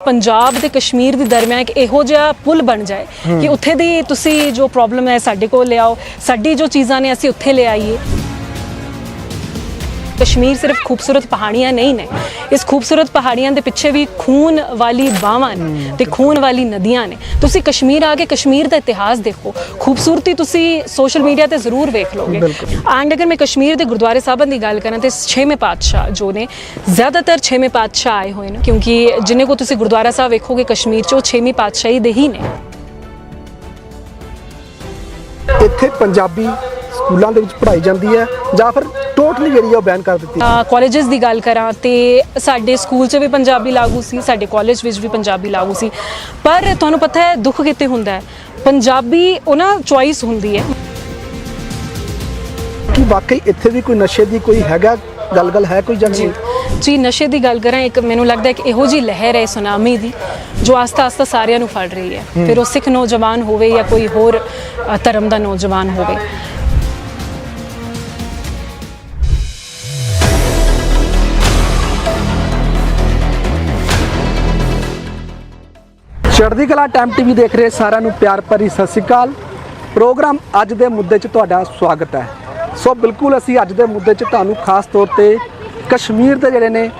ਪੰਜਾਬ ਤੇ ਕਸ਼ਮੀਰ ਦੇ ਦਰਮਿਆਨ ਇੱਕ ਇਹੋ ਜਿਹਾ ਪੁਲ ਬਣ ਜਾਏ ਕਿ ਉੱਥੇ ਦੀ ਤੁਸੀਂ ਜੋ ਪ੍ਰੋਬਲਮ ਹੈ ਸਾਡੇ ਕੋਲ ਲਿਆਓ ਸਾਡੀ ਜੋ ਚੀਜ਼ਾਂ ਨੇ ਅਸੀਂ ਉੱਥੇ ਲੈ ਆਈਏ। ਕਸ਼ਮੀਰ ਸਿਰਫ ਖੂਬਸੂਰਤ ਪਹਾੜੀਆਂ ਨਹੀਂ ਨੇ। ਇਸ ਖੂਬਸੂਰਤ ਪਹਾੜੀਆਂ ਦੇ ਪਿੱਛੇ ਵੀ ਖੂਨ ਵਾਲੀ ਬਾਵਾਂ ਨੇ ਤੇ ਖੂਨ ਵਾਲੀ ਨਦੀਆਂ ਨੇ। ਤੁਸੀਂ ਕਸ਼ਮੀਰ ਆ ਕੇ ਕਸ਼ਮੀਰ ਦਾ ਇਤਿਹਾਸ ਦੇਖੋ। ਖੂਬਸੂਰਤੀ ਤੁਸੀਂ ਸੋਸ਼ਲ ਮੀਡੀਆ ਤੇ ਜ਼ਰੂਰ ਵੇਖ ਲੋਗੇ ਐਂਡ ਅਗਰ ਮੈਂ ਕਸ਼ਮੀਰ ਦੇ ਗੁਰਦੁਆਰੇ ਸਾਹਿਬਾਂ ਦੀ ਗੱਲ ਕਰਾਂ ਤੇ ਛੇਵੇਂ ਪਾਤਸ਼ਾਹ ਜੋ ਨੇ ਜ਼ਿਆਦਾਤਰ ਛੇਵੇਂ ਪਾਤਸ਼ਾਹ ਆਏ ਹੋਏ ਨੇ। ਕਿਉਂਕਿ ਜਿੰਨੇ ਕੋ ਤੁਸੀਂ ਗੁਰਦੁਆਰਾ ਸਾਹਿਬ ਵੇਖੋਗੇ ਕਸ਼ਮੀਰ 'ਚ ਉਹ ਛੇਵੀਂ ਪਾਤਸ਼ਾਹੀ ਦੇ ਹੀ ਨੇ। ਇੱਥੇ ਪੰਜਾਬੀ ਸਕੂਲਾਂ ਦੇ ਵਿੱਚ ਪੜ੍ਹਾਈ ਜਾਂਦੀ ਹੈ ਜਾਂ ਫਿਰ ਟੋਟਲੀ ਜਿਹੜੀ ਆ ਉਹ ਬੈਨ ਕਰ ਦਿੱਤੀ। ਕਾਲਜਸ ਦੀ ਗੱਲ ਕਰਾਂ ਤੇ ਸਾਡੇ ਸਕੂਲ 'ਚ ਵੀ ਪੰਜਾਬੀ ਲਾਗੂ ਸੀ ਸਾਡੇ ਕਾਲਜ ਵਿੱਚ ਵੀ ਪੰਜਾਬੀ ਲਾਗੂ ਸੀ। ਪਰ ਤੁਹਾਨੂੰ ਪਤਾ ਹੈ ਦੁੱਖ ਕਿਤੇ ਹੁੰਦਾ ਹੈ? ਪੰਜਾਬੀ ਉਹਨਾਂ ਚੁਆਇਸ ਹੁੰਦੀ ਹੈ। ਕਿ ਵਾਕਈ ਇੱਥੇ ਵੀ ਕੋਈ ਨਸ਼ੇ ਦੀ ਕੋਈ ਹੈਗਾ ਗੱਲ-ਗੱਲ ਹੈ ਕੋਈ ਜਾਂ ਨਹੀਂ? ਜੀ ਨਸ਼ੇ ਦੀ ਗੱਲ ਕਰਾਂ ਇੱਕ ਮੈਨੂੰ ਲੱਗਦਾ ਹੈ ਕਿ ਇਹੋ ਜੀ ਲਹਿਰ ਹੈ ਸੁਨਾਮੀ ਦੀ ਜੋ ਆਸਤਾ ਆਸਤਾ ਸਾਰਿਆਂ ਨੂੰ ਫੜ ਰਹੀ ਹੈ। ਫਿਰ ਉਹ ਸਿੱਖ ਨੌਜਵਾਨ ਹੋਵੇ ਜਾਂ ਕੋਈ ਹੋਰ ਧਰਮ ਦਾ ਨੌਜਵਾਨ ਹੋਵੇ। ਚੜ੍ਹਦੀ ਕਲਾ ਟਾਈਮ ਟੀਵੀ ਦੇਖ ਰਹੇ ਸਾਰਿਆਂ ਨੂੰ ਪਿਆਰ ਭਰੀ ਸਤਿ ਸ਼੍ਰੀ ਅਕਾਲ। ਪ੍ਰੋਗਰਾਮ ਅੱਜ ਦੇ ਮੁੱਦੇ 'ਚ ਤੁਹਾਡਾ ਸਵਾਗਤ ਹੈ। ਸੋ ਬਿਲਕੁਲ ਅਸੀਂ ਅੱਜ ਦੇ ਮੁੱਦੇ 'ਚ ਤੁਹਾਨੂੰ ਖਾਸ ਤੌਰ ਤੇ ਕਸ਼ਮੀਰ ਦੇ ਜਿਹੜੇ ਨੇ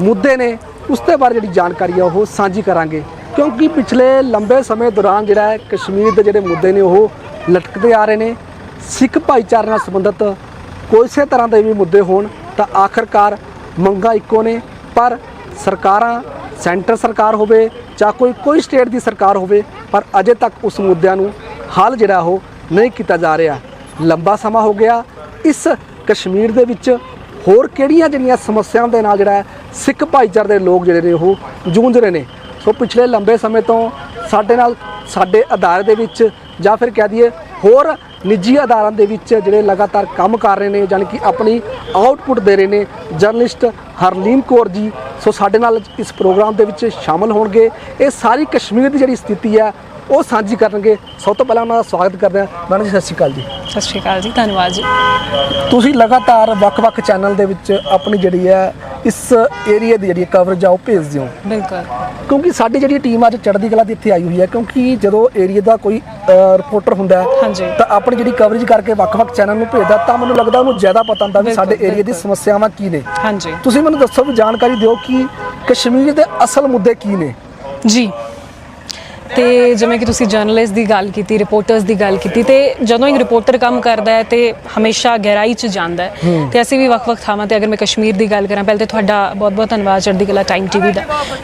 ਮੁੱਦੇ ਨੇ, ਉਸ ਦੇ ਬਾਰੇ ਜਿਹੜੀ ਜਾਣਕਾਰੀ ਆ ਉਹ ਸਾਂਝੀ ਕਰਾਂਗੇ। ਕਿਉਂਕਿ ਪਿਛਲੇ ਲੰਬੇ ਸਮੇਂ ਦੌਰਾਨ ਜਿਹੜਾ ਹੈ ਕਸ਼ਮੀਰ ਦੇ ਜਿਹੜੇ ਮੁੱਦੇ ਨੇ ਉਹ ਲਟਕਦੇ ਆ ਰਹੇ ਨੇ। ਸਿੱਖ ਭਾਈਚਾਰੇ ਨਾਲ ਸੰਬੰਧਿਤ ਕਿਸੇ ਤਰ੍ਹਾਂ ਦੇ ਵੀ ਮੁੱਦੇ ਹੋਣ ਤਾਂ ਆਖਰਕਾਰ ਮੰਗਾਂ ਇੱਕੋ ਨੇ। ਪਰ ਸਰਕਾਰਾਂ, ਸੈਂਟਰ ਸਰਕਾਰ ਹੋਵੇ ਜਾਂ ਕੋਈ ਕੋਈ ਸਟੇਟ ਦੀ ਸਰਕਾਰ ਹੋਵੇ, ਪਰ ਅਜੇ ਤੱਕ ਉਸ ਮੁੱਦਿਆਂ ਨੂੰ ਹੱਲ ਜਿਹੜਾ ਉਹ ਨਹੀਂ ਕੀਤਾ ਜਾ ਰਿਹਾ। ਲੰਬਾ ਸਮਾਂ ਹੋ ਗਿਆ। ਇਸ ਕਸ਼ਮੀਰ ਦੇ ਵਿੱਚ ਹੋਰ ਕਿਹੜੀਆਂ ਜਿਹੜੀਆਂ ਸਮੱਸਿਆਵਾਂ ਦੇ ਨਾਲ ਜਿਹੜਾ ਸਿੱਖ ਭਾਈਚਾਰੇ ਦੇ ਲੋਕ ਜਿਹੜੇ ਨੇ ਉਹ ਜੂਝ ਰਹੇ ਨੇ? ਸੋ ਪਿਛਲੇ ਲੰਬੇ ਸਮੇਂ ਤੋਂ ਸਾਡੇ ਨਾਲ ਸਾਡੇ ਅਦਾਰੇ ਦੇ ਵਿੱਚ ਜਾਂ ਫਿਰ ਕਹਿ ਦਈਏ ਹੋਰ ਨਿੱਜੀ ਅਦਾਰਾਂ ਦੇ ਵਿੱਚ ਜਿਹੜੇ ਲਗਾਤਾਰ ਕੰਮ ਕਰ ਰਹੇ ਨੇ, ਜਾਣੀ ਕਿ ਆਪਣੀ ਆਊਟਪੁੱਟ ਦੇ ਰਹੇ ਨੇ ਜਰਨਲਿਸਟ ਹਰਲੀਨ ਕੌਰ ਜੀ ਸੋ ਸਾਡੇ ਨਾਲ ਇਸ ਪ੍ਰੋਗਰਾਮ ਦੇ ਵਿੱਚ ਸ਼ਾਮਲ ਹੋਣਗੇ। ਇਹ ਸਾਰੀ ਕਸ਼ਮੀਰ ਦੀ ਜਿਹੜੀ ਸਥਿਤੀ ਹੈ ਉਹ ਸਾਂਝੀ ਕਰਨਗੇ। ਸਭ ਤੋਂ ਪਹਿਲਾਂ ਉਹਨਾਂ ਦਾ ਸਵਾਗਤ ਕਰਦੇ ਹਾਂ। ਮੈਡਮ ਜੀ ਸਤਿ ਸ਼੍ਰੀ ਅਕਾਲ ਜੀ। ਸਤਿ ਸ਼੍ਰੀ ਅਕਾਲ ਜੀ ਧੰਨਵਾਦ ਜੀ। ਤੁਸੀਂ ਲਗਾਤਾਰ ਵੱਖ-ਵੱਖ ਚੈਨਲ ਦੇ ਵਿੱਚ ਆਪਣੀ ਜਿਹੜੀ ਹੈ ਇਸ ਏਰੀਆ ਦੀ ਜਿਹੜੀ ਕਵਰੇਜ ਆ ਉਹ ਭੇਜਦੇ ਹੋ। ਬਿਲਕੁਲ। ਕਿਉਂਕਿ ਸਾਡੀ ਜਿਹੜੀ ਟੀਮ ਅੱਜ ਚੜ੍ਹਦੀ ਕਲਾ ਦੀ ਇੱਥੇ ਆਈ ਹੋਈ ਹੈ ਕਿਉਂਕਿ ਜਦੋਂ ਏਰੀਆ ਦਾ ਕੋਈ ਰਿਪੋਰਟਰ ਹੁੰਦਾ। ਤਾਂ ਆਪਣੀ ਜਿਹੜੀ ਕਵਰੇਜ ਕਰਕੇ ਵੱਖ-ਵੱਖ ਚੈਨਲ ਨੂੰ ਭੇਜਦਾ ਤਾਂ ਮੈਨੂੰ ਲੱਗਦਾ ਉਹਨੂੰ ਜ਼ਿਆਦਾ ਪਤਾ ਹੁੰਦਾ ਵੀ ਸਾਡੇ ਏਰੀਆ ਦੀ। ਸਮੱਸਿਆਵਾਂ ਕੀ ਨੇ। ਹਾਂਜੀ। ਤੁਸੀਂ ਮੈਨੂੰ ਦੱਸੋ ਵੀ ਜਾਣਕਾਰੀ ਦਿਓ ਕਿ ਕਸ਼ਮੀਰ ਦੇ ਅਸਲ ਮੁੱਦੇ ਕੀ ਨੇ? ਜੀ। ਤੇ ਜਿਵੇਂ ਕਿ ਤੁਸੀਂ ਜਰਨਲਿਸਟ ਦੀ ਗੱਲ ਕੀਤੀ ਰਿਪੋਰਟਰਸ ਦੀ ਗੱਲ ਕੀਤੀ ਤੇ ਜਦੋਂ ਇੱਕ ਰਿਪੋਰਟਰ ਕੰਮ ਕਰਦਾ ਹੈ ਤੇ ਹਮੇਸ਼ਾ ਗਹਿਰਾਈ 'ਚ ਜਾਂਦਾ ਹੈ। ਤੇ ਅਸੀਂ ਵੀ ਵੱਖ-ਵੱਖ ਥਾਵਾਂ ਤੇ ਅਗਰ ਮੈਂ ਕਸ਼ਮੀਰ ਦੀ ਗੱਲ ਕਰਾਂ ਪਹਿਲੇ ਤੇ ਤੁਹਾਡਾ ਬਹੁਤ-ਬਹੁਤ ਧੰਨਵਾਦ ਚੜ੍ਹਦੀ ਕਲਾ ਟਾਈਮ ਟੀਵੀ ਦਾ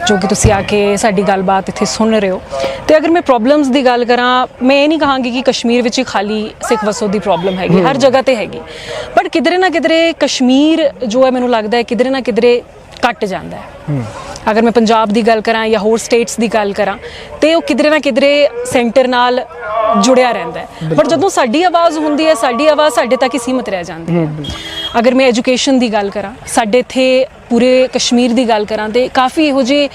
ਜੋ ਕਿ ਤੁਸੀਂ ਆ ਕੇ ਸਾਡੀ ਗੱਲਬਾਤ ਇੱਥੇ ਸੁਣ ਰਹੇ ਹੋ। ਤੇ ਅਗਰ ਮੈਂ ਪ੍ਰੋਬਲਮਸ ਦੀ ਗੱਲ ਕਰਾਂ ਮੈਂ ਇਹ ਨਹੀਂ ਕਹਾਂਗੀ ਕਿ ਕਸ਼ਮੀਰ ਵਿੱਚ ਹੀ ਖਾਲੀ ਸਿੱਖ ਵਸੋਂ ਦੀ ਪ੍ਰੋਬਲਮ ਹੈਗੀ ਹਰ ਜਗ੍ਹਾ ਤੇ ਹੈਗੀ। ਬਟ ਕਿਧਰੇ ਨਾ ਕਿਧਰੇ ਕਸ਼ਮੀਰ ਜੋ ਹੈ ਮੈਨੂੰ ਲੱਗਦਾ ਹੈ ਕਿਧਰੇ ਨਾ ਕਿਧਰੇ ਘਟ ਜਾਂਦਾ ਹੈ। ਅਗਰ ਮੈਂ ਪੰਜਾਬ ਦੀ ਗੱਲ ਕਰਾਂ ਜਾਂ ਹੋਰ ਸਟੇਟਸ ਦੀ ਗੱਲ ਕਰਾਂ ਤੇ ਉਹ ਕਿਧਰੇ ਨਾ ਕਿਧਰੇ ਸੈਂਟਰ ਨਾਲ ਜੁੜਿਆ ਰਹਿੰਦਾ ਹੈ। ਪਰ ਜਦੋਂ ਸਾਡੀ ਆਵਾਜ਼ ਹੁੰਦੀ ਹੈ ਸਾਡੀ ਆਵਾਜ਼ ਸਾਡੇ ਤੱਕ ਹੀ ਸੀਮਤ ਰਹਿ ਜਾਂਦੀ ਹੈ। ਅਗਰ ਮੈਂ ਐਜੂਕੇਸ਼ਨ ਦੀ ਗੱਲ ਕਰਾਂ ਸਾਡੇ ਇੱਥੇ ਪੂਰੇ ਕਸ਼ਮੀਰ ਦੀ ਗੱਲ ਕਰਾਂ ਤੇ ਕਾਫੀ ਇਹੋ ਜਿਹੇ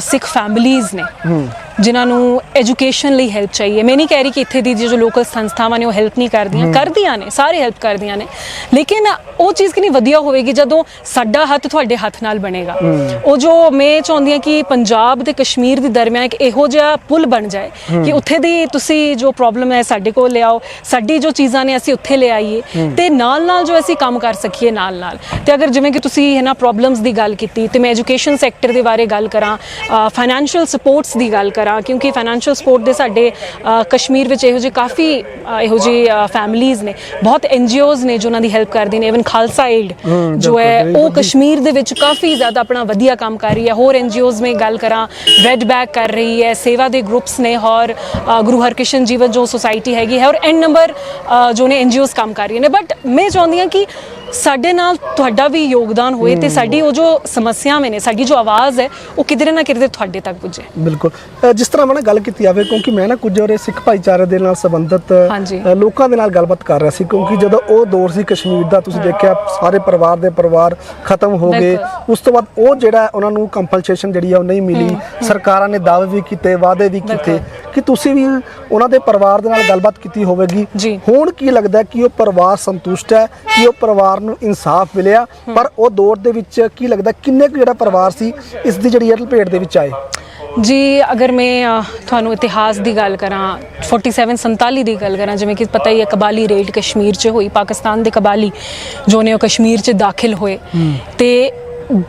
ਸਿੱਖ ਫੈਮਿਲੀਆਂ ਨੇ ਜਿਨ੍ਹਾਂ ਨੂੰ ਐਜੂਕੇਸ਼ਨ ਲਈ ਹੈਲਪ ਚਾਹੀਏ। ਮੈਂ ਨਹੀਂ ਕਹਿ ਰਹੀ ਕਿ ਇੱਥੇ ਦੀ ਜੋ ਲੋਕਲ ਸੰਸਥਾਵਾਂ ਨੇ ਉਹ ਹੈਲਪ ਨਹੀਂ ਕਰਦੀਆਂ ਕਰਦੀਆਂ ਨੇ ਸਾਰੇ ਹੈਲਪ ਕਰਦੀਆਂ ਨੇ। ਲੇਕਿਨ ਉਹ ਚੀਜ਼ ਕਿੰਨੀ ਵਧੀਆ ਹੋਵੇਗੀ ਜਦੋਂ ਸਾਡਾ ਹੱਥ ਤੁਹਾਡੇ ਹੱਥ ਨਾਲ ਬਣੇਗਾ। ਉਹ ਜੋ ਮੈਂ ਚਾਹੁੰਦੀ ਹਾਂ ਕਿ ਪੰਜਾਬ ਤੇ ਕਸ਼ਮੀਰ ਦੇ ਦਰਮਿਆਨ ਇੱਕ ਇਹੋ ਜਿਹਾ ਪੁਲ ਬਣ ਜਾਏ ਕਿ ਉੱਥੇ ਦੀ ਤੁਸੀਂ ਜੋ ਪ੍ਰੋਬਲਮ ਹੈ ਸਾਡੇ ਕੋਲ ਲਿਆਓ ਸਾਡੀ ਜੋ ਚੀਜ਼ਾਂ ਨੇ ਅਸੀਂ ਉੱਥੇ ਲੈ ਆਈਏ ਤੇ ਨਾਲ ਨਾਲ ਜੋ ਅਸੀਂ ਕੰਮ ਕਰ ਸਕੀਏ ਨਾਲ ਨਾਲ। ਤੇ ਅਗਰ ਜਿਵੇਂ ਕਿ ਤੁਸੀਂ ਹੈ ਨਾ ਪ੍ਰੋਬਲਮਸ ਦੀ ਗੱਲ ਕੀਤੀ ਤੇ ਮੈਂ ਐਜੂਕੇਸ਼ਨ ਸੈਕਟਰ ਦੇ ਬਾਰੇ ਗੱਲ ਕਰਾਂ ਫਾਈਨੈਂਸ਼ੀਅਲ ਸਪੋਰਟਸ ਦੀ ਗੱਲ ਕਰਾਂ ਕਿਉਂਕਿ ਫਾਈਨੈਂਸ਼ੀਅਲ ਸਪੋਰਟ ਦੇ ਸਾਡੇ ਕਸ਼ਮੀਰ ਵਿੱਚ ਇਹੋ ਜਿਹੇ ਕਾਫੀ ਇਹੋ ਜਿਹੇ ਫੈਮਿਲੀਆਂ ਨੇ ਬਹੁਤ ਐਨਜੀਓਜ਼ ਨੇ ਜੋ ਉਹਨਾਂ ਦੀ ਹੈਲਪ ਕਰਦੀ ਨੇ ਇਵਨ ਖਾਲਸਾ ਏਡ ਜੋ ਹੈ ਉਹ ਕਸ਼ਮੀਰ ਦੇ ਵਿੱਚ ਕਾਫੀ ਜ਼ਿਆਦਾ ਆਪਣਾ ਵਧੀਆ ਕੰਮ ਕਰ ਰਹੀ ਹੈ। ਹੋਰ ਐਨਜੀਓਜ਼ ਮੈਂ ਗੱਲ ਕਰਾਂ ਰੈਡ ਬੈਕ ਕਰ ਰਹੀ ਹੈ ਸੇਵਾ ਦੇ ਗਰੁੱਪਸ ਨੇ ਔਰ ਅ, ਗੁਰੂ ਹਰਕ੍ਰਿਸ਼ਨ ਜੀਵਨ ਜੋ ਸੁਸਾਇਟੀ ਹੈਗੀ ਹੈ ਔਰ ਐਨ ਨੰਬਰ ਜੋ ਨੇ ਐਨਜੀਓਜ਼ ਕੰਮ ਕਰ ਰਹੀਆਂ ਨੇ। ਬਟ ਮੈਂ ਚਾਹੁੰਦੀ ਹਾਂ ਕਿ ਸਾਡੇ ਨਾਲ ਤੁਹਾਡਾ ਵੀ ਯੋਗਦਾਨ ਹੋਏ ਤੇ ਸਾਡੀ ਉਹ ਜੋ ਸਮੱਸਿਆਵਾਂ ਨੇ ਸਾਡੀ ਜੋ ਆਵਾਜ਼ ਹੈ ਉਹ ਕਿਧਰੇ ਨਾ ਕਿਧਰੇ ਤੁਹਾਡੇ ਤੱਕ ਪੁੱਜੇ। ਬਿਲਕੁਲ। ਜਿਸ ਤਰ੍ਹਾਂ ਮੈਂ ਨਾ ਗੱਲ ਕੀਤੀ ਜਾਵੇ ਕਿਉਂਕਿ ਮੈਂ ਨਾ ਕੁਝ ਉਹਰੇ ਸਿੱਖ ਭਾਈਚਾਰੇ ਦੇ ਨਾਲ ਸੰਬੰਧਿਤ ਲੋਕਾਂ ਦੇ ਨਾਲ ਗੱਲਬਾਤ ਕਰ ਰਿਹਾ ਸੀ ਕਿਉਂਕਿ ਜਦੋਂ ਉਹ ਦੌਰ ਸੀ ਕਸ਼ਮੀਰ ਦਾ ਤੁਸੀਂ ਦੇਖਿਆ ਸਾਰੇ ਪਰਿਵਾਰ ਦੇ ਪਰਿਵਾਰ ਖਤਮ ਹੋ ਗਏ। ਉਸ ਤੋਂ ਬਾਅਦ ਉਹ ਜਿਹੜਾ ਉਹਨਾਂ ਨੂੰ ਕੰਪਨਸੇਸ਼ਨ ਜਿਹੜੀ ਆ ਉਹ ਨਹੀਂ ਮਿਲੀ। ਸਰਕਾਰਾਂ ਨੇ ਦਾਅਵੇ ਵੀ ਕੀਤੇ ਵਾਅਦੇ ਵੀ ਕੀਤੇ ਕਿ ਤੁਸੀਂ ਵੀ ਉਹਨਾਂ ਦੇ ਪਰਿਵਾਰ ਦੇ ਨਾਲ ਗੱਲਬਾਤ ਕੀਤੀ ਹੋਵੇਗੀ। ਹੁਣ ਕੀ ਲੱਗਦਾ ਕਿ ਉਹ ਪਰਿਵਾਰ ਸੰਤੁਸ਼ਟ ਹੈ ਕਿ ਉਹ ਪਰਿਵਾਰ ਨੂੰ ਇਨਸਾਫ ਮਿਲਿਆ। ਪਰ ਉਹ ਦੌਰ ਦੇ ਵਿੱਚ ਕੀ ਲੱਗਦਾ, ਕਿੰਨੇ ਕੁ ਜਿਹੜਾ ਪਰਿਵਾਰ ਸੀ, ਇਸ ਦੀ ਜਿਹੜੀ ਲਪੇਟ ਦੇ ਵਿੱਚ ਆਏ? ਜੀ, ਅਗਰ ਮੈਂ ਤੁਹਾਨੂੰ ਇਤਿਹਾਸ ਦੀ ਗੱਲ ਕਰਾਂ 47 47 ਦੀ ਗੱਲ ਕਰਾਂ, ਜਿਵੇਂ ਕਿ ਪਤਾ ਹੀ ਹੈ ਕਬਾਲੀ ਰੇਡ ਕਸ਼ਮੀਰ 'ਚ ਹੋਈ, ਪਾਕਿਸਤਾਨ ਦੇ ਕਬਾਲੀ ਜੋ ਨੇ ਉਹ ਕਸ਼ਮੀਰ 'ਚ ਦਾਖਲ ਹੋਏ। ਤੇ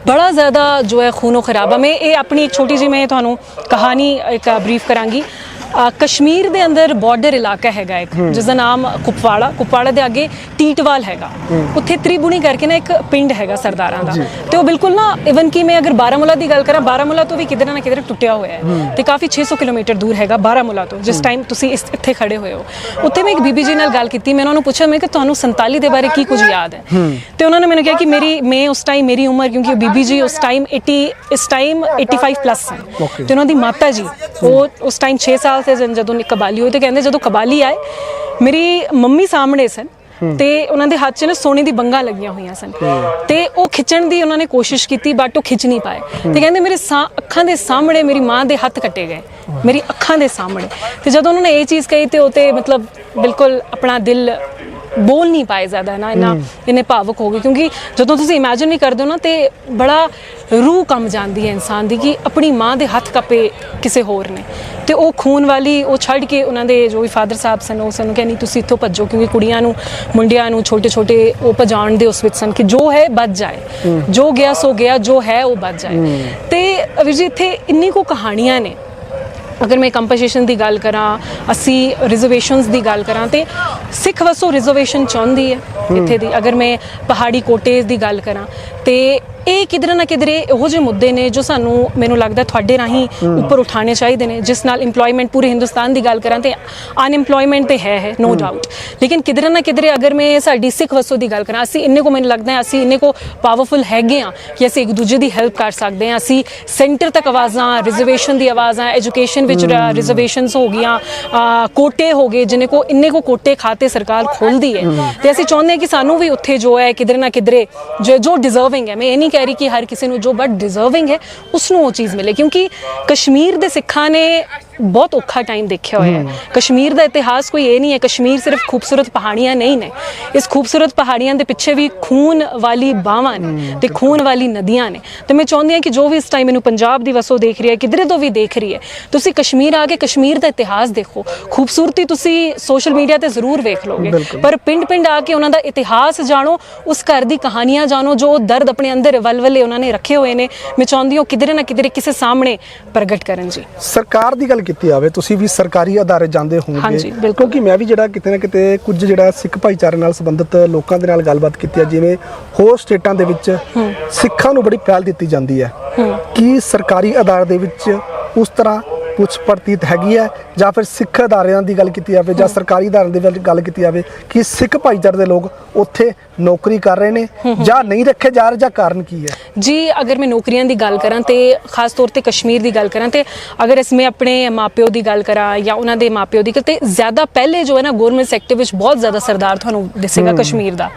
ਬੜਾ ਜ਼ਿਆਦਾ ਜੋ ਹੈ ਖੂਨੋ ਖਰਾਬਾ ਮੈਂ ਇਹ ਆਪਣੀ ਇੱਕ ਛੋਟੀ ਜਿਹੀ, ਮੈਂ ਤੁਹਾਨੂੰ ਕਹਾਣੀ ਇੱਕ ਬਰੀਫ ਕਰਾਂਗੀ। ਕਸ਼ਮੀਰ ਦੇ ਅੰਦਰ ਬਾਰਡਰ ਇਲਾਕਾ ਹੈਗਾ ਇੱਕ ਜਿਸ ਦਾ ਨਾਮ ਕੁਪਵਾੜਾ ਕੁਪਵਾੜਾ ਦੇ ਅੱਗੇ ਟੀਟਵਾਲ ਹੈਗਾ। ਉੱਥੇ ਤ੍ਰਿਬੁਣੀ ਕਰਕੇ ਨਾ ਇੱਕ ਪਿੰਡ ਹੈਗਾ ਸਰਦਾਰਾਂ ਦਾ। ਤੇ ਉਹ ਬਿਲਕੁਲ ਨਾ ਇਵਨ ਕਿ ਮੈਂ ਅਗਰ ਬਾਰਾਮੂਲਾ ਦੀ ਗੱਲ ਕਰਾਂ ਬਾਰਾਮੂਲਾ ਤੋਂ ਵੀ ਕਿਧਰ ਨਾ ਕਿਧਰ ਟੁੱਟਿਆ ਹੋਇਆ ਹੈ। ਤੇ ਕਾਫੀ 600 ਕਿਲੋਮੀਟਰ ਦੂਰ ਹੈਗਾ ਬਾਰਾਮੂਲਾ ਤੋਂ ਜਿਸ ਟਾਈਮ ਤੁਸੀਂ ਇਸ ਇੱਥੇ ਖੜੇ ਹੋਏ ਹੋ। ਉੱਥੇ ਮੈਂ ਇੱਕ ਬੀਬੀ ਜੀ ਨਾਲ ਗੱਲ ਕੀਤੀ ਮੈਂ ਉਹਨਾਂ ਨੂੰ ਪੁੱਛਿਆ ਮੈਂ ਕਿ ਤੁਹਾਨੂੰ 47 ਦੇ ਬਾਰੇ ਕੀ ਕੁਝ ਯਾਦ ਹੈ? ਤੇ ਉਹਨਾਂ ਨੇ ਮੈਨੂੰ ਕਿਹਾ ਕਿ ਮੇਰੀ ਮੈਂ ਉਸ ਟਾਈਮ ਮੇਰੀ ਉਮਰ ਕਿਉਂਕਿ ਉਹ ਬੀਬੀ ਜੀ ਉਸ ਟਾਈਮ 80 ਇਸ ਟਾਈਮ 85 ਪਲੱਸ. ਤੇ ਉਹਨਾਂ ਦੀ ਮਾਤਾ ਜੀ ਉਹ ਉਸ ਟਾਈਮ 6 ਸਾਲ ਤੇ ਜਦ- ਜਦੋਂ ਨੀ ਕਬਾਲੀ ਹੋਈ ਤੇ ਕਹਿੰਦੇ ਜਦੋਂ ਕਬਾਲੀ ਆਏ ਮੇਰੀ ਮੰਮੀ ਸਾਹਮਣੇ ਸਨ ਤੇ ਉਹਨਾਂ ਦੇ ਹੱਥ 'ਚ ਨਾ ਸੋਨੇ ਦੀ ਬੰਗਾ ਲੱਗੀਆਂ ਹੋਈਆਂ ਸਨ। ਤੇ ਉਹ ਖਿੱਚਣ ਦੀ ਉਹਨਾਂ ਨੇ ਕੋਸ਼ਿਸ਼ ਕੀਤੀ ਬਟ ਉਹ ਖਿੱਚ ਨਹੀਂ ਪਾਏ। ਤੇ ਕਹਿੰਦੇ ਮੇਰੇ ਅੱਖਾਂ ਦੇ ਸਾਹਮਣੇ ਮੇਰੀ ਮਾਂ ਦੇ ਹੱਥ ਕੱਟੇ ਗਏ। ਮੇਰੀ ਅੱਖਾਂ ਦੇ ਸਾਹਮਣੇ। ਤੇ ਜਦੋਂ ਉਹਨਾਂ ਨੇ ਇਹ ਚੀਜ਼ ਕਹੀ ਤੇ ਉਹ ਤੇ ਮਤਲਬ ਬਿਲਕੁਲ ਆਪਣਾ ਦਿਲ ਬੋਲ ਨਹੀਂ ਪਾਏ ਜ਼ਿਆਦਾ ਨਾ? ਇਹਨਾਂ ਇਹਨੇ ਭਾਵੁਕ ਹੋ ਗਏ। ਕਿਉਂਕਿ ਜਦੋਂ ਤੁਸੀਂ ਇਮੇਜਿਨ ਨਹੀਂ ਕਰਦੇ ਹੋ ਨਾ ਤੇ ਬੜਾ ਰੂਹ ਕੰਮ ਜਾਂਦੀ ਹੈ ਇਨਸਾਨ ਦੀ ਕਿ ਆਪਣੀ ਮਾਂ ਦੇ ਹੱਥ ਕੱਪੇ ਕਿਸੇ ਹੋਰ ਨੇ। ਤੇ ਉਹ ਖੂਨ ਵਾਲੀ ਉਹ ਛੱਡ ਕੇ ਉਹਨਾਂ ਦੇ ਜੋ ਵੀ ਫਾਦਰ ਸਾਹਿਬ ਸਨ ਉਹ ਸਾਨੂੰ ਕਹਿੰਦੀ ਤੁਸੀਂ ਇੱਥੋਂ ਭੱਜੋ ਕਿਉਂਕਿ ਕੁੜੀਆਂ ਨੂੰ ਮੁੰਡਿਆਂ ਨੂੰ ਛੋਟੇ ਛੋਟੇ ਉਹ ਭਜਾਉਣ ਦੇ ਉਸ ਵਿੱਚ ਸਨ ਕਿ ਜੋ ਹੈ ਬਚ ਜਾਏ। ਜੋ ਗਿਆ ਸੋ ਗਿਆ ਜੋ ਹੈ ਉਹ ਬਚ ਜਾਏ। ਤੇ ਵੀਰ ਜੀ ਇੱਥੇ ਇੰਨੀ ਕੋ ਕਹਾਣੀਆਂ ਨੇ। ਅਗਰ ਮੈਂ ਕੰਪਨਸੇਸ਼ਨ ਦੀ ਗੱਲ ਕਰਾਂ ਅਸੀਂ ਰਿਜ਼ਰਵੇਸ਼ਨਸ ਦੀ ਗੱਲ ਕਰਾਂ ਤੇ ਸਿੱਖ ਵਸੋ ਰਿਜ਼ਰਵੇਸ਼ਨ ਚਾਹੁੰਦੀ ਹੈ। ਇੱਥੇ ਦੀ। ਅਗਰ ਮੈਂ ਪਹਾੜੀ ਕੋਟੇ ਦੀ ਗੱਲ ਕਰਾਂ ਤੇ ਇਹ ਕਿਧਰੇ ਨਾ ਕਿਧਰੇ ਇਹੋ ਜਿਹੇ ਮੁੱਦੇ ਨੇ ਜੋ ਸਾਨੂੰ ਮੈਨੂੰ ਲੱਗਦਾ ਤੁਹਾਡੇ ਰਾਹੀਂ ਉੱਪਰ ਉਠਾਣੇ ਚਾਹੀਦੇ ਨੇ ਜਿਸ ਨਾਲ EMPLOYMENT ਪੂਰੇ ਹਿੰਦੁਸਤਾਨ ਦੀ ਗੱਲ ਕਰਾਂ ਤੇ ਅਨਐਮਪਲੋਇਮੈਂਟ ਤੇ ਹੈ ਹੈ ਨੋ ਡਾਊਟ ਲੇਕਿਨ ਕਿਧਰੇ ਨਾ ਕਿਧਰੇ ਅਗਰ ਮੈਂ ਸਾਡੀ ਸਿੱਖ ਵਸੋ ਦੀ ਗੱਲ ਕਰਾਂ ਅਸੀਂ ਇੰਨੇ ਕੋ ਮੈਨੂੰ ਲੱਗਦਾ ਹੈ ਅਸੀਂ ਇੰਨੇ ਕੋ ਪਾਵਰਫੁਲ ਹੈਗੇ ਆ ਕਿ ਅਸੀਂ ਇੱਕ ਦੂਜੇ ਦੀ ਹੈਲਪ ਕਰ ਸਕਦੇ ਹਾਂ ਅਸੀਂ ਸੈਂਟਰ ਤੱਕ ਆਵਾਜ਼ਾਂ ਰਿਜ਼ਰਵੇਸ਼ਨ ਦੀ ਆਵਾਜ਼ਾਂ ਐਜੂਕੇਸ਼ਨ ਵਿੱਚ ਰਿਜ਼ਰਵੇਸ਼ਨਸ ਹੋ ਗਈਆਂ ਕੋਟੇ ਹੋ ਗਏ ਜਿਨੇ ਕੋ ਇੰਨੇ ਕੋ ਕੋਟੇ ਖਾਤੇ ਸਰਕਾਰ ਖੋਲਦੀ ਹੈ। ਤੇ ਅਸੀਂ ਚਾਹੁੰਦੇ ਹਾਂ ਕਿ ਸਾਨੂੰ ਵੀ ਉੱਥੇ ਜੋ ਹੈ ਕਿਧਰੇ ਨਾ ਕਿਧਰੇ ਜੋ ਡਿਜ਼ਰਵਿੰਗ ਹੈ ਮੈਂ ਇਹ ਨਹੀਂ ਕਹਿ ਰਹੀ ਕਿ ਹਰ ਕਿਸੇ ਨੂੰ ਜੋ ਬਟ ਡਿਜ਼ਰਵਿੰਗ ਹੈ ਉਸ ਨੂੰ ਉਹ ਚੀਜ਼ ਮਿਲੇ। ਕਿਉਂਕਿ ਕਸ਼ਮੀਰ ਦੇ ਸਿੱਖਾਂ ਨੇ ਬਹੁਤ ਔਖਾ ਟਾਈਮ ਦੇਖਿਆ ਹੋਇਆ ਹੈ। ਕਸ਼ਮੀਰ ਦਾ ਇਤਿਹਾਸ ਕੋਈ ਇਹ ਨਹੀਂ ਹੈ ਕਸ਼ਮੀਰ ਸਿਰਫ ਖੂਬਸੂਰਤ ਪਹਾੜੀਆਂ ਨਹੀਂ ਨੇ। ਇਸ ਖੂਬਸੂਰਤ ਪਹਾੜੀਆਂ ਦੇ ਪਿੱਛੇ ਵੀ ਖੂਨ ਵਾਲੀ ਬਾਵਾਂ ਨੇ ਤੇ ਖੂਨ ਵਾਲੀ ਨਦੀਆਂ ਨੇ। ਤੇ ਮੈਂ ਚਾਹੁੰਦੀ ਹਾਂ ਕਿ ਜੋ ਵੀ ਇਸ ਟਾਈਮ ਮੈਨੂੰ ਪੰਜਾਬ ਦੀ ਵਸੋਂ ਦੇਖ ਰਹੀ ਹੈ ਕਿਧਰੇ ਤੋਂ ਵੀ ਦੇਖ ਰਹੀ ਹੈ ਤੁਸੀਂ ਕਸ਼ਮੀਰ ਆ ਕੇ ਕਸ਼ਮੀਰ ਦਾ ਇਤਿਹਾਸ ਦੇਖੋ। ਖੂਬਸੂਰਤੀ ਤੁਸੀਂ ਸੋਸ਼ਲ ਮੀਡੀਆ ਤੇ ਜ਼ਰੂਰ ਵੇਖ ਲੋਗੇ। ਪਰ ਪਿੰਡ ਪਿੰਡ ਆ ਕੇ ਉਹਨਾਂ ਦਾ ਇਤਿਹਾਸ ਜਾਣੋ ਉਸ ਘਰ ਦੀ ਕਹਾਣੀਆਂ ਜਾਣੋ ਜੋ ਦਰਦ ਆਪਣੇ ਅੰਦਰ ਵਲਵਲੇ ਉਹਨਾਂ ਨੇ ਰੱਖੇ ਹੋਏ ਨੇ। ਮੈਂ ਚਾਹੁੰਦੀ ਹਾਂ ਕਿਧਰੇ ਨਾ ਕਿਧਰੇ ਕਿਸੇ ਸਾਹਮਣੇ ਪ੍ਰਗਟ ਕਰਨ ਜੀ। ਸਰਕਾਰ ਦੀ ਗੱਲ ਕੀਤੀ ਜਾਵੇ ਤੁਸੀਂ ਵੀ ਸਰਕਾਰੀ ਅਦਾਰੇ ਜਾਂਦੇ ਹੋਵੋਗੇ। ਕਿਉਂਕਿ ਮੈਂ ਵੀ ਜਿਹੜਾ ਕਿਤੇ ਨਾ ਕਿਤੇ ਕੁਝ ਜਿਹੜਾ ਸਿੱਖ ਭਾਈਚਾਰੇ ਨਾਲ ਸੰਬੰਧਿਤ ਲੋਕਾਂ ਦੇ ਨਾਲ ਗੱਲਬਾਤ ਕੀਤੀ ਹੈ ਜਿਵੇਂ ਹੋਰ ਸਟੇਟਾਂ ਦੇ ਵਿੱਚ ਸਿੱਖਾਂ ਨੂੰ ਬੜੀ ਪਹਿਲ ਦਿੱਤੀ ਜਾਂਦੀ ਹੈ। ਕੀ ਸਰਕਾਰੀ ਅਦਾਰੇ ਦੇ ਵਿੱਚ ਉਸ ਤਰ੍ਹਾਂ ਪੁੱਛ ਪ੍ਰਤੀਤ ਹੈਗੀ ਹੈ ਜਾਂ ਫਿਰ ਸਿੱਖ ਅਦਾਰਿਆਂ ਦੀ ਗੱਲ ਕੀਤੀ ਜਾਵੇ ਜਾਂ ਸਰਕਾਰੀ ਅਦਾਰਿਆਂ ਦੀ ਗੱਲ ਕੀਤੀ ਜਾਵੇ ਕਿ ਸਿੱਖ ਭਾਈਚਾਰੇ ਦੇ ਲੋਕ ਉੱਥੇ ਨੌਕਰੀ ਕਰ ਰਹੇ ਨੇ ਜਾਂ ਨਹੀਂ ਰੱਖੇ ਜਾ ਰਹੇ ਜਾਂ ਕਾਰਨ ਕੀ ਹੈ? ਜੀ ਅਗਰ ਮੈਂ ਨੌਕਰੀਆਂ ਦੀ ਗੱਲ ਕਰਾਂ ਤੇ ਖਾਸ ਤੌਰ ਤੇ ਕਸ਼ਮੀਰ ਦੀ ਗੱਲ ਕਰਾਂ ਤੇ ਅਗਰ ਇਸ ਮੈਂ ਆਪਣੇ ਮਾਪਿਓ ਦੀ ਗੱਲ ਕਰਾਂ ਜਾਂ ਉਹਨਾਂ ਦੇ ਮਾਪਿਓ ਦੀ ਤੇ ਜ਼ਿਆਦਾ ਪਹਿਲੇ ਜੋ ਹੈ ਨਾ ਗਵਰਨਮੈਂਟ ਸੈਕਟਰ ਵਿੱਚ ਬਹੁਤ ਜ਼ਿਆਦਾ ਸਰਦਾਰ ਤੁਹਾਨੂੰ ਦਿਸੇਗਾ ਕਸ਼ਮੀਰ ਦਾ।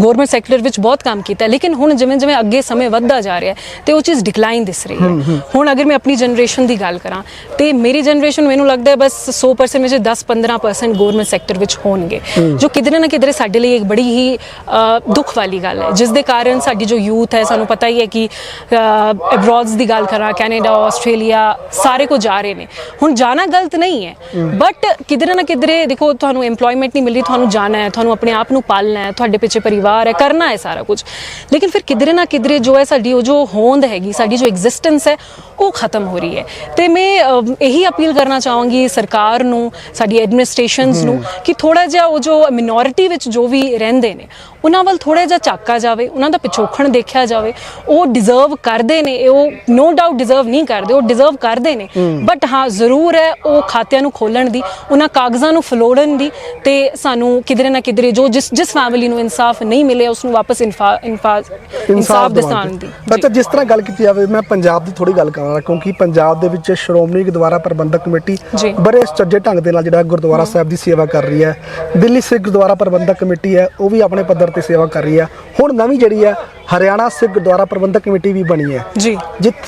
ਗਵਰਨਮੈਂਟ ਸੈਕਟਰ ਵਿੱਚ ਬਹੁਤ ਕੰਮ ਕੀਤਾ ਲੇਕਿਨ ਹੁਣ ਜਿਵੇਂ ਜਿਵੇਂ ਅੱਗੇ ਸਮੇਂ ਵੱਧਦਾ ਜਾ ਰਿਹਾ ਤੇ ਉਹ ਚੀਜ਼ ਡਿਕਲਾਈਨ ਦਿਸ ਰਹੀ ਹੈ। ਹੁਣ ਅਗਰ ਮੈਂ ਆਪਣੀ ਜਨਰੇਸ਼ਨ ਦੀ ਗੱਲ ਕਰਾਂ ਤੇ ਮੇਰੀ ਜਨਰੇਸ਼ਨ ਮੈਨੂੰ ਲੱਗਦਾ ਹੈ ਬਸ 100% ਵਿੱਚ 10-15% ਗਵਰਨਮੈਂਟ ਸੈਕਟਰ ਵਿੱਚ ਹੋਣਗੇ ਜੋ ਕਿਧਰੇ ਨਾ ਕਿਧਰੇ ਸਾਡੇ ਲਈ ਇੱਕ ਬੜੀ ਹੀ ਦੁੱਖ ਵਾਲੀ ਗੱਲ ਹੈ। ਜਿਸ ਦੇ ਕਾਰਨ ਸਾਡੀ ਜੋ ਯੂਥ ਹੈ, ਸਾਨੂੰ ਪਤਾ ਹੀ ਹੈ ਕਿ ਅਬਰੋਡਸ ਦੀ ਗੱਲ ਕਰਾਂ, ਕੈਨੇਡਾ, ਆਸਟ੍ਰੇਲੀਆ, ਸਾਰੇ ਕੋ ਜਾ ਰਹੇ ਨੇ। ਹੁਣ ਜਾਣਾ ਗਲਤ ਨਹੀਂ ਹੈ। ਬਟ ਕਿਧਰੇ ਨਾ ਕਿਧਰੇ, ਦੇਖੋ, ਤੁਹਾਨੂੰ EMPLOYMENT ਨਹੀਂ ਮਿਲ ਰਹੀ, ਤੁਹਾਨੂੰ ਜਾਣਾ ਹੈ, ਤੁਹਾਨੂੰ ਆਪਣੇ ਆਪ ਨੂੰ ਪਾਲਣਾ ਹੈ, ਤੁਹਾਡੇ ਪਿੱਛੇ ਪਰਿਵਾਰ ਹੈ, ਕਰਨਾ ਹੈ ਸਾਰਾ ਕੁਝ। ਲੇਕਿਨ ਫਿਰ ਕਿਧਰੇ ਨਾ ਕਿਧਰੇ ਜੋ ਹੈ, ਸਾਡੀ ਉਹ ਜੋ ਹੋਂਦ ਹੈਗੀ, ਸਾਡੀ ਜੋ ਐਗਜ਼ਿਸਟੈਂਸ ਹੈ ਉਹ ਖਤਮ ਹੋ ਰਹੀ ਹੈ। ਤੇ ਮੈਂ ਇਹੀ ਅਪੀਲ ਕਰਨਾ ਚਾਹਾਂਗੀ ਸਰਕਾਰ ਨੂੰ ਸਾਡੀ ਐਡਮਿਨਿਸਟ੍ਰੇਸ਼ਨਸ ਨੂੰ ਕਿ ਥੋੜਾ ਜਿਹਾ ਉਹ ਜੋ ਮਿਨੋਰਿਟੀ ਵਿੱਚ ਜੋ ਵੀ ਰਹਿੰਦੇ ਨੇ ਉਹਨਾਂ ਵੱਲ ਥੋੜਾ ਜਿਹਾ ਝਾਕਾ ਜਾਵੇ ਉਹਨਾਂ ਦਾ ਪਿਛੋਖਣ ਦੇਖਿਆ ਜਾਵੇ। ਉਹ ਡਿਜ਼ਰਵ ਕਰਦੇ ਨੇ ਉਹ ਨੋ ਡਾਊਟ ਡਿਜ਼ਰਵ ਨਹੀਂ ਕਰਦੇ ਉਹ ਡਿਜ਼ਰਵ ਕਰਦੇ ਨੇ। ਬਟ ਹਾਂ ਜ਼ਰੂਰ ਹੈ ਉਹ ਖਾਤਿਆਂ ਨੂੰ ਖੋਲਣ ਦੀ ਉਹਨਾਂ ਕਾਗਜ਼ਾਂ ਨੂੰ ਫਲੋੜਨ ਦੀ ਤੇ ਸਾਨੂੰ ਕਿਧਰੇ ਨਾ ਕਿਧਰੇ ਜੋ ਜਿਸ ਜਿਸ ਫੈਮਿਲੀ ਨੂੰ ਇਨਸਾਫ ਨਹੀਂ ਮਿਲਿਆ ਉਸ ਨੂੰ ਵਾਪਸ ਇਨਸਾਫ ਦਿਸਾਉਣ ਦੀ। ਅੱਛਾ ਜਿਸ ਤਰ੍ਹਾਂ ਗੱਲ ਕੀਤੀ ਜਾਵੇ ਮੈਂ ਪੰਜਾਬ ਦੀ ਥੋੜੀ ਗੱਲ ਕਰਾਂਗਾ ਕਿਉਂਕਿ ਪੰਜਾਬ ਦੇ ਵਿੱਚ ਸ਼੍ਰੋਮਣੀ ਗੁਰਦੁਆਰਾ ਪ੍ਰਬੰਧਕ ਕਮੇਟੀ। ਬੜੇ ਸੁਚੱਜੇ ਢੰਗ ਦੇ ਨਾਲ ਜਿਹੜਾ ਗੁਰਦੁਆਰਾ ਸਾਹਿਬ ਦੀ ਸੇਵਾ ਕਰ ਰਹੀ ਹੈ ਦਿੱਲੀ ਸਿੱਖ ਗੁਰਦੁਆਰਾ ਪ੍ਰਬੰਧਕ ਕਮੇਟੀ ਹੈ ਉਹ ਵੀ ਆਪਣੇ ਪੱਧਰ ਤੇ ਸੇਵਾ ਕਰ ਰਹੀ ਹੈ ਹੁਣ ਨਵੀਂ ਜਿਹੜੀ ਹੈ ਹਰਿਆਣਾ ਸਿੱਖ ਗੁਰਦੁਆਰਾ ਪ੍ਰਬੰਧਕ ਕਮੇਟੀ ਵੀ ਬਣੀ ਹੈ ਜੀ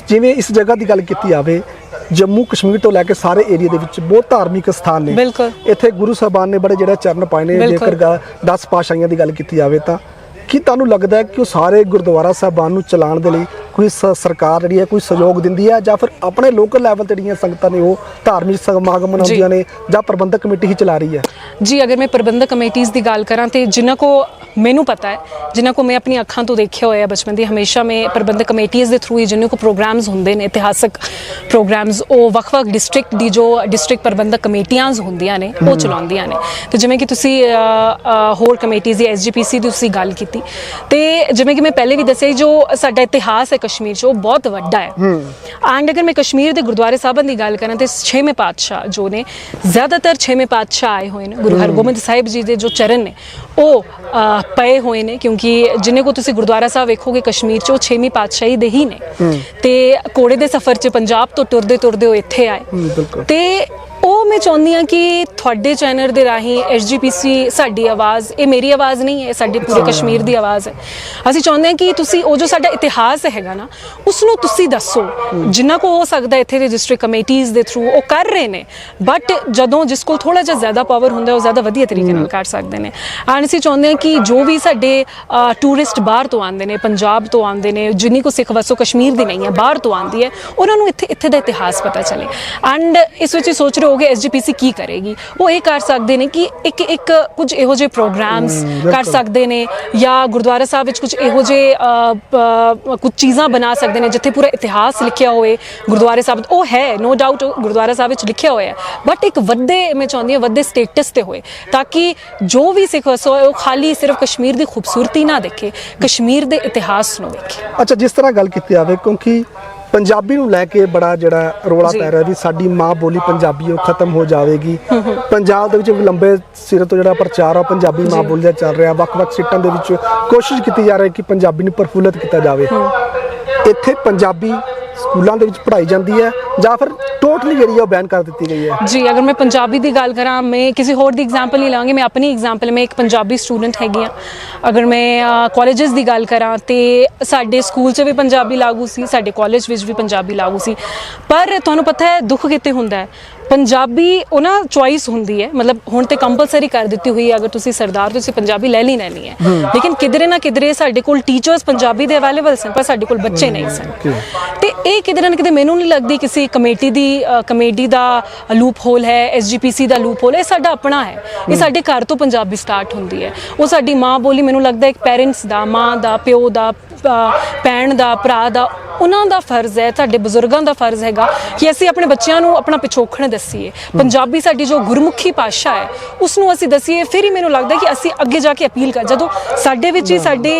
ਜਿਵੇਂ ਇਸ ਜਗ੍ਹਾ ਦੀ ਗੱਲ ਕੀਤੀ ਜਾਵੇ ਜੰਮੂ ਕਸ਼ਮੀਰ ਤੋਂ ਲੈ ਕੇ ਸਾਰੇ ਏਰੀਆ ਦੇ ਵਿੱਚ ਬਹੁਤ ਧਾਰਮਿਕ ਸਥਾਨ ਨੇ। ਇੱਥੇ ਗੁਰੂ ਸਾਹਿਬਾਨ ਨੇ ਬੜੇ ਜਿਹੜੇ ਚਰਨ ਪਾਏ ਨੇ। ਜੇਕਰ 10 ਪਾਸ਼ਾਈਆਂ ਦੀ ਗੱਲ ਕੀਤੀ ਜਾਵੇ ਤਾਂ ਕੀ ਤੁਹਾਨੂੰ ਲੱਗਦਾ ਹੈ ਕਿ ਉਹ ਸਾਰੇ ਗੁਰਦੁਆਰਾ ਸਾਹਿਬਾਨ ਨੂੰ ਚਲਾਉਣ ਦੇ ਲਈ ਕੋਈ ਸਰਕਾਰ ਜਿਹੜੀ ਹੈ ਕੋਈ ਸਹਿਯੋਗ ਦਿੰਦੀ ਹੈ ਜਾਂ ਫਿਰ ਆਪਣੇ ਲੋਕਲ ਲੈਵਲ ਤੇ ਜਿਹੜੀਆਂ ਸੰਗਤਾਂ ਨੇ ਉਹ ਧਾਰਮਿਕ ਸਮਾਗਮ ਮਨਾਉਂਦੀਆਂ ਨੇ ਜਾਂ ਪ੍ਰਬੰਧਕ ਕਮੇਟੀ ਹੀ ਚਲਾ ਰਹੀ ਹੈ? ਜੀ ਅਗਰ ਮੈਂ ਪ੍ਰਬੰਧਕ ਕਮੇਟੀਆਂ ਦੀ ਗੱਲ ਕਰਾਂ ਤੇ ਜਿਨ੍ਹਾਂ ਕੋ ਮੈਨੂੰ ਪਤਾ ਹੈ ਜਿਨ੍ਹਾਂ ਕੋ ਮੈਂ ਆਪਣੀ ਅੱਖਾਂ ਤੋਂ ਦੇਖਿਆ ਹੋਇਆ ਬਚਪਨ ਦੀ ਹਮੇਸ਼ਾ ਮੈਂ ਪ੍ਰਬੰਧਕ ਕਮੇਟੀਆਂ ਦੇ ਥਰੂ ਹੀ ਜਿਨ੍ਹਾਂ ਕੋ ਪ੍ਰੋਗਰਾਮਸ ਹੁੰਦੇ ਨੇ ਇਤਿਹਾਸਕ ਪ੍ਰੋਗਰਾਮਸ ਉਹ ਵੱਖ-ਵੱਖ ਡਿਸਟ੍ਰਿਕਟ ਦੀ ਜੋ ਡਿਸਟ੍ਰਿਕਟ ਪ੍ਰਬੰਧਕ ਕਮੇਟੀਆਂ ਹੁੰਦੀਆਂ ਨੇ ਉਹ ਚਲਾਉਂਦੀਆਂ ਨੇ। ਤੇ ਜਿਵੇਂ ਕਿ ਤੁਸੀਂ ਹੋਰ ਕਮੇਟੀਆਂ ਦੀ ਐਸਜੀਪੀਸੀ ਦੀ ਤੁਸੀਂ ਗੱਲ ਕੀਤੀ। ਤੇ ਜਿਵੇਂ ਕਿ ਮੈਂ ਪਹਿਲੇ ਵੀ ਦੱਸਿਆ ਜੋ ਸਾਡਾ ਇਤਿਹਾਸ ਹੈ ਕਸ਼ਮੀਰ 'ਚ ਉਹ ਬਹੁਤ ਵੱਡਾ ਹੈ। ਐਂਡ ਅਗਰ ਮੈਂ ਕਸ਼ਮੀਰ ਦੇ ਗੁਰਦੁਆਰੇ ਸਾਹਿਬਾਂ ਦੀ ਗੱਲ ਕਰਾਂ ਤੇ ਛੇਵੇਂ ਪਾਤਸ਼ਾਹ ਜੋ ਨੇ ਜ਼ਿਆਦਾਤਰ ਛੇਵੇਂ ਪਾਤਸ਼ਾਹ ਆਏ ਹੋਏ ਨੇ। ਗੁਰੂ ਹਰਗੋਬਿੰਦ ਸਾਹਿਬ ਜੀ ਦੇ ਜੋ ਚਰਨ ਨੇ ਉਹ ਪਏ ਹੋਏ ਨੇ ਕਿਉਂਕਿ ਜਿੰਨੇ ਕੋ ਤੁਸੀਂ ਗੁਰਦੁਆਰਾ ਸਾਹਿਬ ਵੇਖੋਗੇ ਕਸ਼ਮੀਰ 'ਚ ਉਹ ਛੇਵੀਂ ਪਾਤਸ਼ਾਹੀ ਦੇ ਹੀ ਨੇ। ਤੇ ਘੋੜੇ ਦੇ ਸਫ਼ਰ 'ਚ ਪੰਜਾਬ ਤੋਂ ਤੁਰਦੇ ਤੁਰਦੇ ਉਹ ਇੱਥੇ ਆਏ। ਤੇ ਉਹ ਮੈਂ ਚਾਹੁੰਦੀ ਹਾਂ ਕਿ ਤੁਹਾਡੇ ਚੈਨਲ ਦੇ ਰਾਹੀਂ ਐਸਜੀਪੀਸੀ ਸਾਡੀ ਆਵਾਜ਼ ਇਹ ਮੇਰੀ ਆਵਾਜ਼ ਨਹੀਂ ਹੈ ਸਾਡੇ ਪੂਰੇ ਕਸ਼ਮੀਰ ਦੀ ਆਵਾਜ਼ ਹੈ। ਅਸੀਂ ਚਾਹੁੰਦੇ ਹਾਂ ਕਿ ਤੁਸੀਂ ਉਹ ਜੋ ਸਾਡਾ ਇਤਿਹਾਸ ਹੈਗਾ ਨਾ ਉਸ ਨੂੰ ਤੁਸੀਂ ਦੱਸੋ। ਜਿੰਨਾ ਕੋ ਹੋ ਸਕਦਾ ਇੱਥੇ ਦੇ ਡਿਸਟ੍ਰਿਕਟ ਕਮੇਟੀਆਂ ਦੇ ਥਰੂ ਉਹ ਕਰ ਰਹੇ ਨੇ ਬਟ ਜਦੋਂ ਜਿਸ ਕੋਲ ਥੋੜਾ ਜਿਹਾ ਜ਼ਿਆਦਾ ਪਾਵਰ ਹੁੰਦਾ ਉਹ ਜ਼ਿਆਦਾ ਵਧੀਆ ਤਰੀਕੇ ਨਾਲ ਕਰ ਸਕਦੇ ਨੇ। ਐਂਡ ਅਸੀਂ ਚਾਹੁੰਦੇ ਹਾਂ ਕਿ ਜੋ ਵੀ ਸਾਡੇ ਟੂਰਿਸਟ ਬਾਹਰ ਤੋਂ ਆਉਂਦੇ ਨੇ ਪੰਜਾਬ ਤੋਂ ਆਉਂਦੇ ਨੇ ਜਿੰਨੀ ਕੋ ਸਿੱਖ ਵਸੋ ਕਸ਼ਮੀਰ ਦੀ ਨਹੀਂ ਹੈ ਬਾਹਰ ਤੋਂ ਆਉਂਦੀ ਹੈ ਉਹਨਾਂ ਨੂੰ ਇੱਥੇ ਇੱਥੇ ਦਾ ਇਤਿਹਾਸ ਪਤਾ ਚੱਲੇ। ਐਂਡ ਇਸ ਵਿੱਚ ਸੋਚ ਰਹੇ ਹੋਗੇ ਐਸਜੀਪੀਸੀ ਕੀ ਕਰੇਗੀ ਉਹ ਇਹ ਕਰ ਸਕਦੇ ਨੇ ਕਿ ਇੱਕ ਇੱਕ ਕੁਝ ਇਹੋ ਜਿਹੇ ਪ੍ਰੋਗਰਾਮਸ ਕਰ। ਸਕਦੇ ਨੇ ਜਾਂ ਗੁਰਦੁਆਰਾ ਸਾਹਿਬ ਵਿੱਚ ਕੁਝ ਇਹੋ ਜਿਹੇ ਕੁਝ ਚੀਜ਼ਾਂ ਬਣਾ ਸਕਦੇ ਨੇ ਜਿੱਥੇ ਪੂਰਾ ਇਤਿਹਾਸ ਲਿਖਿਆ ਹੋਵੇ ਗੁਰਦੁਆਰੇ ਸਾਹਿਬ। ਉਹ ਹੈ ਨੋ ਡਾਊਟ ਗੁਰਦੁਆਰਾ ਸਾਹਿਬ ਵਿੱਚ ਲਿਖਿਆ ਹੋਇਆ ਹੈ ਬਟ ਇੱਕ ਵੱਡੇ ਮੈਂ ਚਾਹੁੰਦੀ ਹਾਂ ਵੱਡੇ ਸਟੇਟਸ ਤੇ ਹੋਏ ਤਾਂ ਕਿ ਜੋ ਵੀ ਸਿੱਖ ਵਸੋ ਹੈ ਉਹ ਖਾਲੀ ਸਿਰਫ ਕਸ਼ਮੀਰ ਦੀ ਖੂਬਸੂਰਤੀ ਨਾ ਦੇਖੇ ਕਸ਼ਮੀਰ ਦੇ ਇਤਿਹਾਸ ਨੂੰ ਦੇਖੇ ਅੱਛਾ ਜਿਸ ਤਰ੍ਹਾਂ ਗੱਲ ਕੀਤੀ ਜਾਵੇ ਕਿਉਂਕਿ ਪੰਜਾਬੀ ਨੂੰ ਲੈ ਕੇ ਬੜਾ ਜਿਹੜਾ ਰੋਲਾ। ਪੈ ਰਿਹਾ ਵੀ ਸਾਡੀ ਮਾਂ ਬੋਲੀ ਪੰਜਾਬੀ ਉਹ ਖਤਮ ਹੋ ਜਾਵੇਗੀ। ਪੰਜਾਬ ਦੇ ਵਿੱਚ ਲੰਬੇ ਸਿਰੇ ਤੋਂ ਜਿਹੜਾ ਪ੍ਰਚਾਰ ਆ ਪੰਜਾਬੀ ਮਾਂ ਬੋਲੀ ਦਾ ਚੱਲ ਰਿਹਾ। ਵੱਖ-ਵੱਖ ਸੀਟਾਂ ਦੇ ਵਿੱਚ ਕੋਸ਼ਿਸ਼ ਕੀਤੀ ਜਾ ਰਹੀ ਹੈ ਕਿ ਪੰਜਾਬੀ ਨੂੰ ਪ੍ਰਫੁੱਲਤ ਕੀਤਾ ਜਾਵੇ। ਇੱਥੇ ਪੰਜਾਬੀ ਸਕੂਲਾਂ ਦੇ ਵਿੱਚ ਪੜ੍ਹਾਈ ਜਾਂਦੀ ਹੈ ਜਾਂ ਫਿਰ ਟੋਟਲੀ ਜਿਹੜੀ ਆ ਉਹ ਬੈਨ ਕਰ ਦਿੱਤੀ ਗਈ ਹੈ। ਜੀ, ਅਗਰ ਮੈਂ ਪੰਜਾਬੀ ਦੀ ਗੱਲ ਕਰਾਂ, ਮੈਂ ਕਿਸੇ ਹੋਰ ਦੀ ਐਗਜ਼ਾਮਪਲ ਨਹੀਂ ਲਾਂਗੀ ਮੈਂ ਆਪਣੀ ਐਗਜ਼ਾਮਪਲ ਮੈਂ ਇੱਕ ਪੰਜਾਬੀ ਸਟੂਡੈਂਟ ਹੈਗੀ ਆ ਅਗਰ ਮੈਂ ਕਾਲਜਸ ਦੀ ਗੱਲ ਕਰਾਂ, ਤੇ ਸਾਡੇ ਸਕੂਲ 'ਚ ਵੀ ਪੰਜਾਬੀ ਲਾਗੂ ਸੀ, ਸਾਡੇ ਕਾਲਜ ਵਿੱਚ ਵੀ ਪੰਜਾਬੀ ਲਾਗੂ ਸੀ। ਪਰ ਤੁਹਾਨੂੰ ਪਤਾ ਹੈ, ਦੁੱਖ ਕਿਤੇ ਹੁੰਦਾ ਹੈ। ਪੰਜਾਬੀ ਉਹਨਾਂ ਚੁਆਇਸ ਹੁੰਦੀ ਹੈ। ਮਤਲਬ ਹੁਣ ਤੇ ਕੰਪਲਸਰੀ ਕਰ ਦਿੱਤੀ ਹੋਈ ਹੈ ਅਗਰ ਤੁਸੀਂ ਸਰਦਾਰ ਤੁਸੀਂ ਪੰਜਾਬੀ ਲੈ ਲਈ ਲੈਣੀ ਹੈ। ਲੇਕਿਨ ਕਿਧਰੇ ਨਾ ਕਿਧਰੇ ਸਾਡੇ ਕੋਲ ਟੀਚਰਸ ਪੰਜਾਬੀ ਦੇ ਅਵੇਲੇਬਲ ਸਨ ਪਰ ਸਾਡੇ ਕੋਲ ਬੱਚੇ ਨਹੀਂ ਸਨ. ਤੇ ਇਹ ਕਿਧਰੇ ਨਾ ਕਿਤੇ ਮੈਨੂੰ ਨਹੀਂ ਲੱਗਦੀ ਕਿਸੇ ਕਮੇਟੀ ਦੀ ਕਮੇਟੀ ਦਾ ਲੂਪ ਹੋਲ ਹੈ ਐਸਜੀਪੀਸੀ ਦਾ ਲੂਪ ਹੋਲ ਹੈ ਇਹ ਸਾਡਾ ਆਪਣਾ ਹੈ। ਇਹ ਸਾਡੇ ਘਰ ਤੋਂ ਪੰਜਾਬੀ ਸਟਾਰਟ ਹੁੰਦੀ ਹੈ। ਉਹ ਸਾਡੀ ਮਾਂ ਬੋਲੀ ਮੈਨੂੰ ਲੱਗਦਾ ਇੱਕ ਪੈਰੈਂਟਸ ਦਾ ਮਾਂ ਦਾ ਪਿਓ ਦਾ ਅ, ਭੈਣ ਦਾ ਭਰਾ ਦਾ ਉਹਨਾਂ ਦਾ ਫਰਜ਼ ਹੈ ਤੁਹਾਡੇ ਬਜ਼ੁਰਗਾਂ ਦਾ ਫਰਜ਼ ਹੈਗਾ ਕਿ ਅਸੀਂ ਆਪਣੇ ਬੱਚਿਆਂ ਨੂੰ ਆਪਣਾ ਪਿਛੋਕੜ ਦੱਸੀਏ। ਪੰਜਾਬੀ ਸਾਡੀ ਜੋ ਗੁਰਮੁਖੀ ਭਾਸ਼ਾ ਹੈ ਉਸ ਨੂੰ ਅਸੀਂ ਦੱਸੀਏ ਫਿਰ ਹੀ ਮੈਨੂੰ ਲੱਗਦਾ ਕਿ ਅਸੀਂ ਅੱਗੇ ਜਾ ਕੇ ਅਪੀਲ ਕਰ ਜਦੋਂ ਸਾਡੇ ਵਿੱਚ ਹੀ ਸਾਡੇ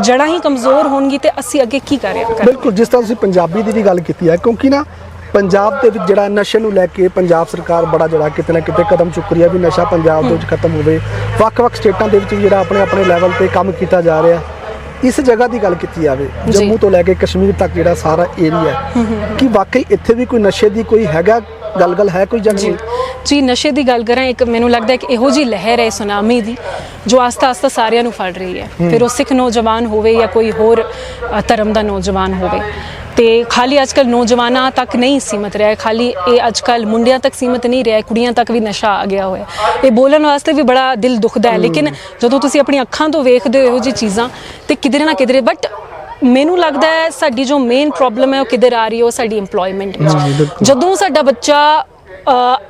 ਜੜ੍ਹਾਂ ਹੀ ਕਮਜ਼ੋਰ ਹੋਣਗੀ ਤੇ ਅਸੀਂ ਅੱਗੇ ਕੀ ਕਰ ਰਹੇ ਬਿਲਕੁਲ ਜਿਸ ਤਰ੍ਹਾਂ ਤੁਸੀਂ ਪੰਜਾਬੀ ਦੀ ਵੀ ਗੱਲ ਕੀਤੀ ਹੈ ਕਿਉਂਕਿ ਨਾ ਪੰਜਾਬ ਦੇ ਵਿੱਚ ਜਿਹੜਾ ਨਸ਼ੇ ਨੂੰ ਲੈ ਕੇ ਪੰਜਾਬ ਸਰਕਾਰ ਬੜਾ ਜਿਹੜਾ ਕਿਤੇ ਨਾ ਕਿਤੇ ਕਦਮ ਚੁੱਕ ਰਹੀ ਹੈ ਵੀ ਨਸ਼ਾ ਪੰਜਾਬ ਦੇ ਵਿੱਚ ਖਤਮ ਹੋਵੇ। ਵੱਖ-ਵੱਖ ਸਟੇਟਾਂ ਦੇ ਵਿੱਚ ਵੀ ਜਿਹੜਾ ਆਪਣੇ ਆਪਣੇ ਲੈਵਲ ਤੇ ਕੰਮ ਕੀਤਾ ਜਾ ਰਿਹਾ। ਇਸ ਜਗ੍ਹਾ ਦੀ ਗੱਲ ਕੀਤੀ ਜਾਵੇ। ਜੰਮੂ ਤੋਂ ਲੈ ਕੇ ਕਸ਼ਮੀਰ ਤੱਕ ਜਿਹੜਾ ਸਾਰਾ ਏਰੀਆ ਹੈ ਕਿ ਵਾਕਈ ਇੱਥੇ ਵੀ ਕੋਈ ਨਸ਼ੇ ਦੀ ਕੋਈ ਹੈਗਾ ਗੱਲ-ਗੱਲ ਹੈ ਕੋਈ ਜਗ੍ਹਾ ਜੀ। ਜੀ ਨਸ਼ੇ ਦੀ ਗੱਲ ਕਰਾਂ ਇੱਕ ਮੈਨੂੰ ਲੱਗਦਾ ਕਿ ਇਹੋ ਜੀ ਲਹਿਰ ਹੈ ਸੁਨਾਮੀ ਦੀ ਜੋ ਆਸਤਾ ਆਸਤਾ ਸਾਰਿਆਂ ਨੂੰ ਫੜ ਰਹੀ ਹੈ। ਫਿਰ ਉਹ ਸਿੱਖ ਨੌਜਵਾਨ ਹੋਵੇ ਜਾਂ ਕੋਈ ਹੋਰ ਧਰਮ ਦਾ ਨੌਜਵਾਨ ਹੋਵੇ। ਤੇ ਖਾਲੀ ਅੱਜਕੱਲ ਨੌਜਵਾਨਾਂ ਤੱਕ ਨਹੀਂ ਸੀਮਤ ਰਿਹਾ ਖਾਲੀ ਇਹ ਅੱਜਕੱਲ ਮੁੰਡਿਆਂ ਤੱਕ ਸੀਮਤ ਨਹੀਂ ਰਿਹਾ ਕੁੜੀਆਂ ਤੱਕ ਵੀ ਨਸ਼ਾ ਆ ਗਿਆ ਹੋਇਆ। ਇਹ ਬੋਲਣ ਵਾਸਤੇ ਵੀ ਬੜਾ ਦਿਲ ਦੁਖਦਾ ਹੈ ਲੇਕਿਨ ਜਦੋਂ ਤੁਸੀਂ ਆਪਣੀ ਅੱਖਾਂ ਤੋਂ ਵੇਖਦੇ ਹੋ ਇਹੋ ਜੀ ਚੀਜ਼ਾਂ ਤੇ ਕਿਧਰੇ ਨਾ ਕਿਧਰੇ ਬਟ ਮੈਨੂੰ ਲੱਗਦਾ ਹੈ ਸਾਡੀ ਜੋ ਮੇਨ ਪ੍ਰੋਬਲਮ ਹੈ ਉਹ ਕਿਧਰ ਆ ਰਹੀ ਹੈ ਉਹ ਸਾਡੀ EMPLOYMENT ਵਿੱਚ। ਜਦੋਂ ਸਾਡਾ ਬੱਚਾ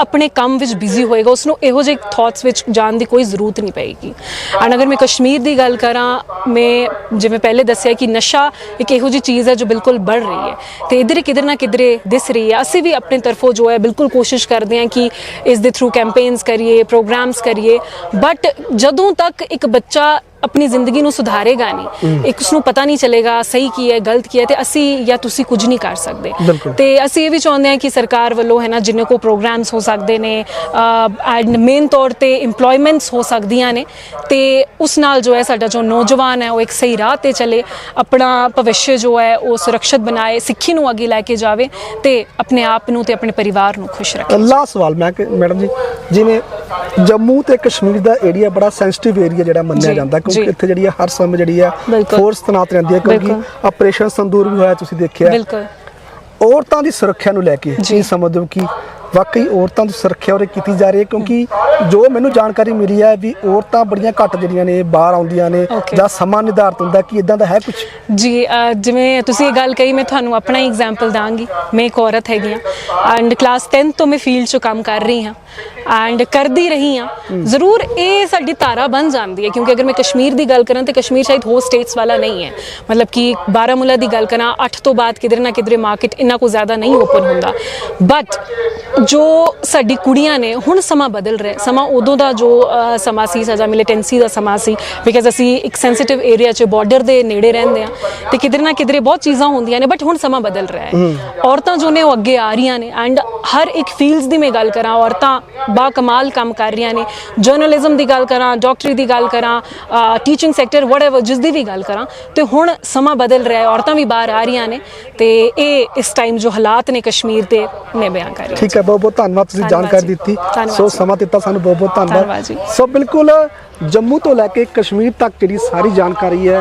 ਆਪਣੇ ਕੰਮ ਵਿੱਚ ਬਿਜ਼ੀ ਹੋਏਗਾ ਉਸ ਨੂੰ ਇਹੋ ਜਿਹੇ ਥਾਟਸ ਵਿੱਚ ਜਾਣ ਦੀ ਕੋਈ ਜ਼ਰੂਰਤ ਨਹੀਂ ਪਏਗੀ। ਐਂਡ ਅਗਰ ਮੈਂ ਕਸ਼ਮੀਰ ਦੀ ਗੱਲ ਕਰਾਂ ਮੈਂ ਜਿਵੇਂ ਪਹਿਲੇ ਦੱਸਿਆ ਕਿ ਨਸ਼ਾ ਇੱਕ ਇਹੋ ਜਿਹੀ ਚੀਜ਼ ਹੈ ਜੋ ਬਿਲਕੁਲ बढ़ ਰਹੀ ਹੈ। ਤੇ ਇਧਰ ਕਿਧਰ ਨਾ ਕਿਧਰੇ ਦਿਸ ਰਹੀ ਹੈ। ਅਸੀਂ ਵੀ ਆਪਣੇ ਤਰਫੋਂ ਜੋ ਹੈ ਬਿਲਕੁਲ ਕੋਸ਼ਿਸ਼ ਕਰਦੇ ਹਾਂ ਕਿ ਇਸ ਦੇ ਥਰੂ ਕੈਂਪੇਨਸ ਕਰੀਏ ਪ੍ਰੋਗਰਾਮਸ ਕਰੀਏ। ਬਟ ਜਦੋਂ ਤੱਕ ਇੱਕ ਬੱਚਾ ਆਪਣੀ ਜ਼ਿੰਦਗੀ ਨੂੰ ਸੁਧਾਰੇਗਾ ਨਹੀਂ ਇੱਕ ਉਸ ਨੂੰ ਪਤਾ ਨਹੀਂ ਚੱਲੇਗਾ ਸਹੀ ਕੀ ਹੈ ਗਲਤ ਕੀ ਹੈ ਤੇ ਅਸੀਂ ਜਾਂ ਤੁਸੀਂ ਕੁਝ ਨਹੀਂ ਕਰ ਸਕਦੇ। ਤੇ ਅਸੀਂ ਇਹ ਵੀ ਚਾਹੁੰਦੇ ਹਾਂ ਕਿ ਸਰਕਾਰ ਵੱਲੋਂ ਹੈ ਨਾ ਜਿੰਨੇ ਕੋ ਪ੍ਰੋਗਰਾਮਸ ਹੋ ਸਕਦੇ ਨੇ ਐਂਡ ਮੇਨ ਤੌਰ ਤੇ EMPLOYMENTS ਹੋ ਸਕਦੀਆਂ ਨੇ ਤੇ ਉਸ ਨਾਲ ਜੋ ਹੈ ਸਾਡਾ ਜੋ ਨੌਜਵਾਨ ਹੈ ਉਹ ਇੱਕ ਸਹੀ ਰਾਹ ਤੇ ਚੱਲੇ ਆਪਣਾ ਭਵਿੱਖ ਜੋ ਹੈ ਉਹ ਸੁਰੱਖਿਅਤ ਬਣਾਏ ਸਿੱਖੀ ਨੂੰ ਅੱਗੇ ਲੈ ਕੇ ਜਾਵੇ ਤੇ ਆਪਣੇ ਆਪ ਨੂੰ ਤੇ ਆਪਣੇ ਪਰਿਵਾਰ ਨੂੰ ਖੁਸ਼ ਰੱਖੇ। ਅੱਲਾ ਸਵਾਲ ਮੈਂ ਕਿ ਮੈਡਮ ਜੀ ਜਿਵੇਂ ਜੰਮੂ ਤੇ ਕਸ਼ਮੀਰ ਦਾ ਏਰੀਆ ਬੜਾ ਸੈਂਸਿਟਿਵ ਏਰੀਆ ਜਿਹੜਾ ਮੰਨਿਆ ਜਾਂਦਾ ਕਿਉਂਕਿ। ਇੱਥੇ ਜਿਹੜੀ ਆ ਹਰ ਸਮੇਂ ਜਿਹੜੀ ਆ। ਫੋਰਸ ਤਨਾਤ ਰਹਿੰਦੀ ਹੈ ਕਿਉਂਕਿ। ਆਪਰੇਸ਼ਨ ਸੰਦੂਰ ਵੀ ਹੋਇਆ ਤੁਸੀਂ ਦੇਖਿਆ ਬਿਲਕੁਲ ਔਰਤਾਂ ਦੀ ਸੁਰੱਖਿਆ ਨੂੰ ਲੈ ਕੇ ਕੀ ਸਮਝਦੇ ਹੋ ਕਿ ਵਾਕਈ ਔਰਤਾਂ ਦੀ ਸੁਰੱਖਿਆ ਉਰੇ ਕੀਤੀ ਜਾ ਰਹੀ ਹੈ ਕਿਉਂਕਿ ਜੋ ਮੈਨੂੰ ਜਾਣਕਾਰੀ ਮਿਲੀ ਹੈ ਵੀ ਔਰਤਾਂ ਬੜੀਆਂ ਘੱਟ ਜਿਹੜੀਆਂ ਨੇ ਬਾਹਰ ਆਉਂਦੀਆਂ ਨੇ. ਜਾਂ ਸਮਾਂ ਨਿਰਧਾਰਤ ਹੁੰਦਾ ਕਿ ਇਦਾਂ ਦਾ ਹੈ ਕੁਝ ਜੀ ਜਿਵੇਂ ਤੁਸੀਂ ਇਹ ਗੱਲ ਕਹੀ ਮੈਂ ਤੁਹਾਨੂੰ ਆਪਣਾ ਐਗਜ਼ਾਮਪਲ ਦਾਂਗੀ। ਮੈਂ ਇੱਕ ਔਰਤ ਹੈਗੀ ਆ ਐਂਡ ਕਲਾਸ 10 ਤੋਂ ਮੈਂ ਫੀਲਡ 'ਚ ਕੰਮ ਕਰ ਰਹੀ ਹਾਂ ਐਂਡ ਕਰਦੀ ਰਹੀ ਹਾਂ। ਜ਼ਰੂਰ ਇਹ ਸਾਡੀ ਧਾਰਾ ਬਣ ਜਾਂਦੀ ਹੈ ਕਿਉਂਕਿ ਅਗਰ ਮੈਂ ਕਸ਼ਮੀਰ ਦੀ ਗੱਲ ਕਰਾਂ ਤੇ ਕਸ਼ਮੀਰ ਸ਼ਾਇਦ ਹੋਰ ਸਟੇਟਸ ਵਾਲਾ ਨਹੀਂ ਹੈ। ਮਤਲਬ ਕਿ ਬਾਰਾਮੂਲਾ ਦੀ ਗੱਲ ਕਰਾਂ 8 ਤੋਂ ਬਾਅਦ ਕਿਧਰੇ ਨਾ ਕਿਧਰੇ ਮਾਰਕੀਟ ਇੰਨਾ ਕੋ ਜ਼ਿਆਦਾ ਨਹੀਂ ਓਪਨ ਹੁੰਦਾ। ਬਟ ਜੋ ਸਾਡੀ ਕੁੜੀਆਂ ਨੇ ਹੁਣ ਸਮਾਂ ਬਦਲ ਰਿਹਾ। ਸਮਾਂ ਉਦੋਂ ਦਾ ਜੋ ਸਮਾਂ ਸੀ ਸਜ਼ਾ ਮਿਲੀਟੈਂਸੀ ਦਾ ਸਮਾਂ ਸੀ। ਬਿਕਾਜ਼ ਅਸੀਂ ਇੱਕ ਸੈਂਸਿਟਿਵ ਏਰੀਆ 'ਚ ਬਾਰਡਰ ਦੇ ਨੇੜੇ ਰਹਿੰਦੇ ਆ ਤੇ ਕਿਧਰੇ ਨਾ ਕਿਧਰੇ ਬਹੁਤ ਚੀਜ਼ਾਂ ਹੁੰਦੀਆਂ ਨੇ ਬਟ ਹੁਣ ਸਮਾਂ ਬਦਲ ਰਿਹਾ ਹੈ। ਔਰਤਾਂ ਜੋ ਨੇ ਉਹ ਅੱਗੇ ਆ ਰਹੀਆਂ ਨੇ ਐਂਡ ਹਰ ਇੱਕ ਫੀਲਡਸ ਦੀ ਮੈਂ ਗੱਲ ਕਰਾਂ ਔਰਤਾਂ ਬਾ ਕਮਾਲ ਕੰਮ ਕਰ ਰਹੀਆਂ ਨੇ। ਜਰਨਲਿਜ਼ਮ ਦੀ ਗੱਲ ਕਰਾਂ ਡਾਕਟਰੀ ਦੀ ਗੱਲ ਕਰਾਂ ਟੀਚਿੰਗ ਸੈਕਟਰ ਵਟਐਵਰ ਜਿਸ ਦੀ ਵੀ ਗੱਲ ਕਰਾਂ ਤੇ ਹੁਣ ਸਮਾਂ ਬਦਲ ਰਿਹਾ ਹੈ ਔਰਤਾਂ ਵੀ ਬਾਹਰ ਆ ਰਹੀਆਂ ਨੇ ਤੇ ਇਹ ਇਸ ਟਾਈਮ ਜੋ ਹਾਲਾਤ ਨੇ ਕਸ਼ਮੀਰ ਦੇ ਮੈਂ ਬਿਆਨ ਕਰ ਰਹੀ ਹਾਂ ਠੀਕ ਹੈ ਬਹੁਤ ਬਹੁਤ ਧੰਨਵਾਦ ਤੁਸੀਂ ਜਾਣਕਾਰੀ। ਦਿੱਤੀ ਸੋ। ਸਮਾਂ ਦਿੱਤਾ ਸਾਨੂੰ ਬਹੁਤ ਬਹੁਤ ਧੰਨਵਾਦ। ਸੋ ਬਿਲਕੁਲ ਜੰਮੂ ਤੋਂ ਲੈ ਕੇ ਕਸ਼ਮੀਰ ਤੱਕ ਜਿਹੜੀ ਸਾਰੀ ਜਾਣਕਾਰੀ ਹੈ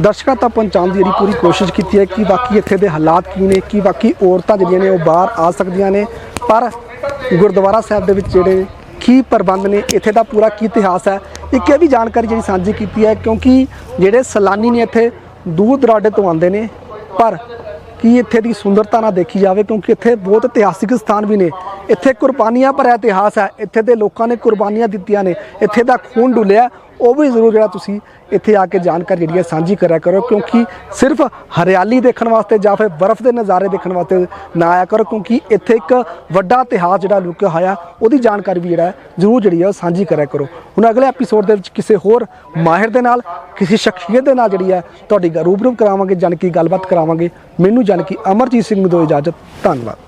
ਦਰਸ਼ਕਾਂ ਤੱਕ ਪਹੁੰਚਾਉਣ ਦੀ ਜਿਹੜੀ ਪੂਰੀ ਕੋਸ਼ਿਸ਼ ਕੀਤੀ ਹੈ ਕਿ ਬਾਕੀ ਇੱਥੇ ਦੇ ਹਾਲਾਤ ਕੀ ਨੇ ਕਿ ਬਾਕੀ ਔਰਤਾਂ ਜਿਹੜੀਆਂ ਨੇ ਉਹ ਬਾਹਰ ਆ ਸਕਦੀਆਂ ਨੇ ਪਰ ਗੁਰਦੁਆਰਾ ਸਾਹਿਬ ਦੇ ਵਿੱਚ ਜਿਹੜੇ ਕੀ ਪ੍ਰਬੰਧ ਨੇ ਇੱਥੇ ਦਾ ਪੂਰਾ ਕੀ ਇਤਿਹਾਸ ਹੈ ਇੱਕ ਇਹ ਵੀ ਜਾਣਕਾਰੀ ਜਿਹੜੀ ਸਾਂਝੀ ਕੀਤੀ ਹੈ ਕਿਉਂਕਿ ਜਿਹੜੇ ਸੈਲਾਨੀ ਨੇ ਇੱਥੇ ਦੂਰ ਦਰਾਡੇ ਤੋਂ ਆਉਂਦੇ ਨੇ ਪਰ ਕੀ ਇੱਥੇ ਦੀ ਸੁੰਦਰਤਾ ਨਾ ਦੇਖੀ ਜਾਵੇ, ਕਿਉਂਕਿ ਇੱਥੇ ਬਹੁਤ ਇਤਿਹਾਸਿਕ ਸਥਾਨ ਵੀ ਨੇ। ਇੱਥੇ ਕੁਰਬਾਨੀਆਂ ਭਰਿਆ ਇਤਿਹਾਸ ਹੈ। ਇੱਥੇ ਦੇ ਲੋਕਾਂ ਨੇ ਕੁਰਬਾਨੀਆਂ ਦਿੱਤੀਆਂ ਨੇ। ਇੱਥੇ ਦਾ ਖੂਨ ਡੁੱਲਿਆ। ਉਹ ਵੀ ਜ਼ਰੂਰ ਜਿਹੜਾ ਤੁਸੀਂ ਇੱਥੇ ਆ ਕੇ ਜਾਣਕਾਰੀ ਜਿਹੜੀ ਹੈ ਸਾਂਝੀ ਕਰਿਆ ਕਰੋ, ਕਿਉਂਕਿ ਸਿਰਫ ਹਰਿਆਲੀ ਦੇਖਣ ਵਾਸਤੇ ਜਾਂ ਫਿਰ ਬਰਫ਼ ਦੇ ਨਜ਼ਾਰੇ ਦੇਖਣ ਵਾਸਤੇ ਨਾ ਆਇਆ ਕਰੋ, ਕਿਉਂਕਿ ਇੱਥੇ ਇੱਕ ਵੱਡਾ ਇਤਿਹਾਸ ਜਿਹੜਾ ਲੁਕਿਆ ਹੋਇਆ, ਉਹਦੀ ਜਾਣਕਾਰੀ ਵੀ ਜਿਹੜਾ ਜ਼ਰੂਰ ਜਿਹੜੀ ਹੈ ਉਹ ਸਾਂਝੀ ਕਰਿਆ ਕਰੋ। ਹੁਣ ਅਗਲੇ ਐਪੀਸੋਡ ਦੇ ਵਿੱਚ ਕਿਸੇ ਹੋਰ ਮਾਹਿਰ ਦੇ ਨਾਲ, ਕਿਸੇ ਸ਼ਖਸੀਅਤ ਦੇ ਨਾਲ ਜਿਹੜੀ ਹੈ ਤੁਹਾਡੀ ਰੂਬਰੂ ਕਰਾਵਾਂਗੇ, ਜਾਣੀ ਕਿ ਗੱਲਬਾਤ ਕਰਾਵਾਂਗੇ। ਮੈਨੂੰ ਜਾਣੀ ਕਿ ਅਮਰਜੀਤ ਸਿੰਘ ਨੂੰ ਦਿਓ ਇਜਾਜ਼ਤ। ਧੰਨਵਾਦ।